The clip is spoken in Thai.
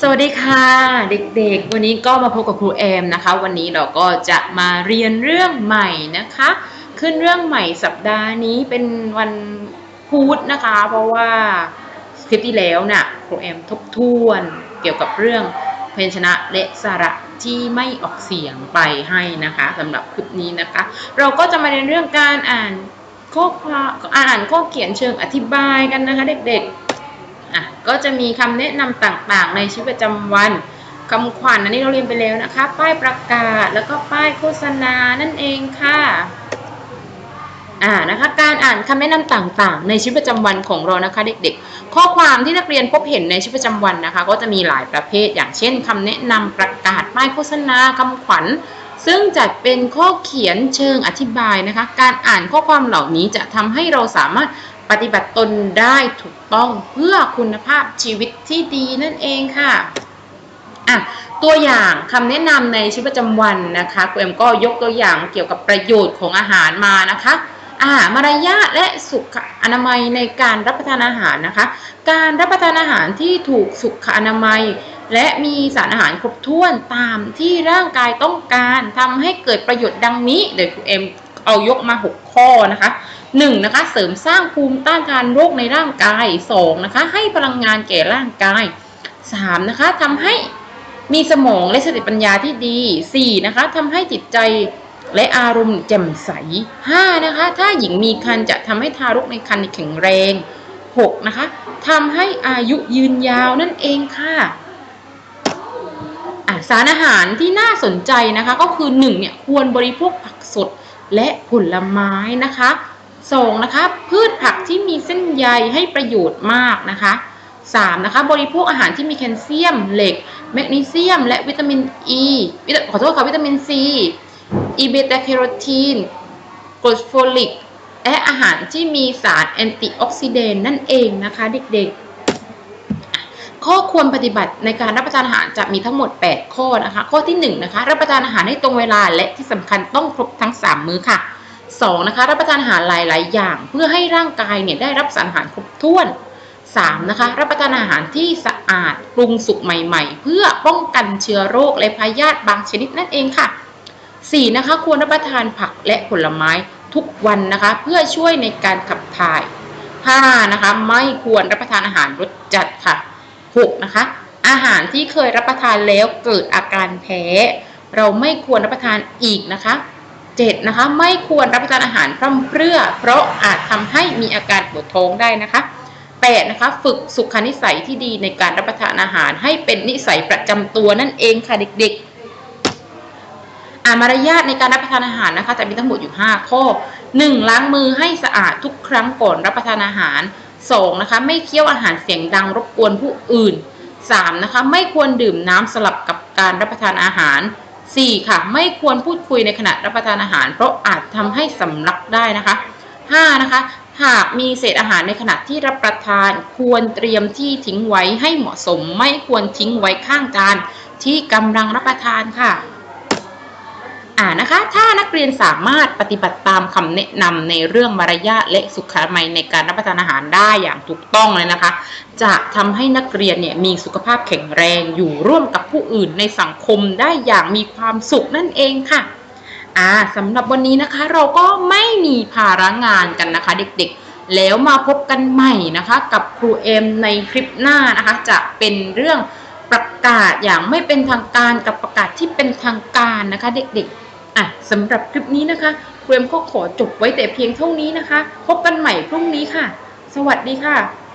สวัสดีค่ะ เด็กๆ วันนี้ก็มาพบกับครูแอมนะคะ วันนี้เราก็จะมาเรียนเรื่องใหม่นะคะ ขึ้นเรื่องใหม่สัปดาห์นี้เป็นวันพุธนะคะ เพราะว่าคลิปที่แล้วน่ะครูแอมทบทวนเกี่ยวกับเรื่องพยัญชนะและสระที่ไม่ออกเสียงไปให้นะคะสำหรับคลิปนี้นะคะ เราก็จะมาเรียนเรื่องการอ่านข้อความอ่านข้อเขียนเชิงอธิบายกันนะคะ เด็กๆ อะก็จะมีคำแนะนำต่างๆ ในชีวิตประจำวันคำขวัญอันนี้เราเรียนไปแล้วนะคะ ป้ายประกาศแล้วก็ป้ายโฆษณานั่นเองค่ะอ่านะคะการอ่านคำแนะนำต่างๆ ในชีวิตประจำวันของเรานะคะ เด็กๆ ข้อความที่นักเรียนพบเห็นในชีวิตประจำวันนะคะ ก็จะมีหลายประเภท อย่างเช่นคำแนะนำประกาศป้ายโฆษณาคำขวัญ ซึ่งจัดเป็นข้อเขียนเชิงอธิบายนะคะ การอ่านข้อความเหล่านี้จะทำให้เราสามารถ ปฏิบัติตนได้ถูกต้องเพื่อคุณภาพชีวิตที่ดีนั่นเองค่ะอะตัวอย่างคำแนะนำในชีวิตประจำวันนะคะครูเอ็มก็ยกตัวอย่างเกี่ยวกับประโยชน์ของอาหารมานะคะอ่ามารยาทและสุขอนามัยในการรับประทานอาหารนะคะ การรับประทานอาหารที่ถูกสุขอนามัย และมีสารอาหารครบถ้วนตามที่ร่างกายต้องการทำให้เกิดประโยชน์ดังนี้เดี๋ยวครูเอ็ม เอายกมา 6 ข้อนะคะ1นะคะเสริมสร้างภูมิต้านทานโรคในร่างกาย2นะคะให้พลังงานแก่ร่างกาย3นะคะทำให้มีสมองและสติปัญญาที่ดี 4. นะคะทำให้จิตใจและอารมณ์แจ่มใส 5. นะคะ ถ้าหญิงมีครรภ์จะทำให้ทารกในครรภ์แข็งแรง 6. นะคะทำให้อายุยืนยาวนั่นเองค่ะอะสารอาหารที่น่าสนใจนะคะ ก็คือ 1 เนี่ยควรบริโภคผักสด และผลไม้นะคะ2นะคะพืชผักที่มีเส้นใยให้ประโยชน์มากนะคะ3นะคะบริโภคอาหารที่มีแคลเซียม เหล็ก แมกนีเซียม และวิตามินอ e, ีขอโทษค่ะวิตามินซีอีเบต้าแคโรทีนกรดโฟลิกและอาหารที่มีสารแอนตี้ออกซิเดนต์นั่นเองนะคะเด็กๆ ข้อควรปฏิบัติในการรับประทานอาหารจะมีทั้งหมด 8 ข้อนะคะ ข้อที่1นะคะรับประทานอาหารให้ตรงเวลาและที่สำคัญต้องครบทั้ง 3 มื้อค่ะ 2. นะคะรับประทานอาหารหลาย ๆ อย่าง เพื่อให้ร่างกายเนี่ยได้รับสารอาหารครบถ้วน 3. นะคะรับประทานอาหารที่สะอาดปรุงสุกใหม่ ๆ เพื่อป้องกันเชื้อโรคและพยาธิบางชนิดนั่นเองค่ะ 4. นะคะควรรับประทานผักและผลไม้ทุกวันนะคะเพื่อช่วยในการขับถ่าย 5. นะคะไม่ควรรับประทานอาหารรสจัดค่ะ 6. นะคะอาหารที่เคยรับประทานแล้วเกิดอาการแพ้ เราไม่ควรรับประทานอีกนะคะ 7. นะคะไม่ควรรับประทานอาหารพร่ำเพรื่อ เพราะอาจทำให้มีอาการปวดท้องได้นะคะ 8. นะคะฝึกสุขนิสัยที่ดีในการรับประทานอาหารให้เป็นนิสัยประจำตัวนั่นเองค่ะเด็กๆอามารยาทในการรับประทานอาหารนะคะ จะมีทั้งหมดอยู่ 5 ข้อ 1. ล้างมือให้สะอาดทุกครั้งก่อนรับประทานอาหาร 2. นะคะไม่เคี้ยวอาหารเสียงดังรบกวนผู้อื่น 3. นะคะไม่ควรดื่มน้ำสลับกับการรับประทานอาหาร 4. ค่ะไม่ควรพูดคุยในขณะรับประทานอาหาร เพราะอาจทำให้สำลักได้นะคะ 5. นะคะหากมีเศษอาหารในขณะที่รับประทานควรเตรียมที่ทิ้งไว้ให้เหมาะสม ไม่ควรทิ้งไว้ข้างจานที่กำลังรับประทานค่ะ อ่านะคะ ถ้านักเรียนสามารถปฏิบัติตามคำแนะนำในเรื่องมารยาทและสุขอนามัยในการรับประทานอาหารได้อย่างถูกต้องเลยนะคะ จะทำให้นักเรียนเนี่ยมีสุขภาพแข็งแรงอยู่ร่วมกับผู้อื่นในสังคมได้อย่างมีความสุขนั่นเองค่ะอ่าสำหรับวันนี้นะคะเราก็ไม่มีภาระงานกันนะคะ เด็กๆ แล้วมาพบกันใหม่นะคะ กับครูเอ็มในคลิปหน้านะคะ จะเป็นเรื่องประกาศอย่างไม่เป็นทางการกับประกาศที่เป็นทางการนะคะ เด็กๆ อะสำหรับคลิปนี้นะคะครูเอ็มก็ขอจบไว้แต่เพียงเท่านี้นะคะ พบกันใหม่พรุ่งนี้ค่ะ สวัสดีค่ะ